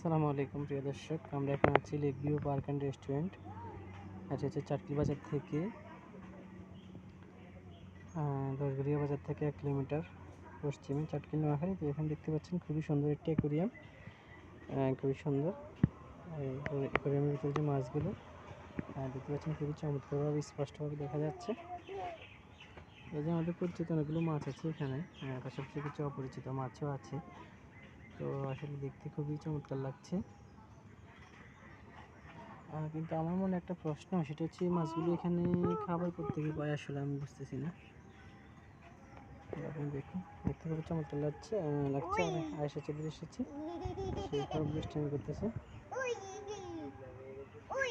আসসালামু আলাইকুম, প্রিয় দর্শক। আমরা এখন আছি lake view park and restaurant. আচ্ছা হচ্ছে চাটকিল বাজার থেকে দশগড়িয়া বাজার থেকে এক কিলোমিটার পশ্চিমে চাটকিল নোয়াখালী তো এখানে দেখতে পাচ্ছেন খুবই সুন্দর একটি অ্যাকোরিয়াম খুবই সুন্দর। অ্যাকোরিয়ামের ভিতরে যে মাছগুলো দেখতে পাচ্ছেন খুবই চমৎকারভাবে, স্পষ্টভাবে দেখা যাচ্ছে। এই যে আমাদের পরিচিত অনেকগুলো মাছ আছে এখানে পাশাপাশি কিছু অপরিচিত মাছও আছে। তো আসলে দেখতে খুবই চমৎকার লাগছে। কিন্তু আমার মনে একটা প্রশ্ন, সেটা হচ্ছে মাছগুলো এখানে খাবার করতে গিয়ে পায় আসলে আমি বুঝতেছি না। আপনি দেখুন, দেখতে খুবই চমৎকার লাগছে লাগছে আয়সা চলে এসেছে। সে করতেছে। Uy!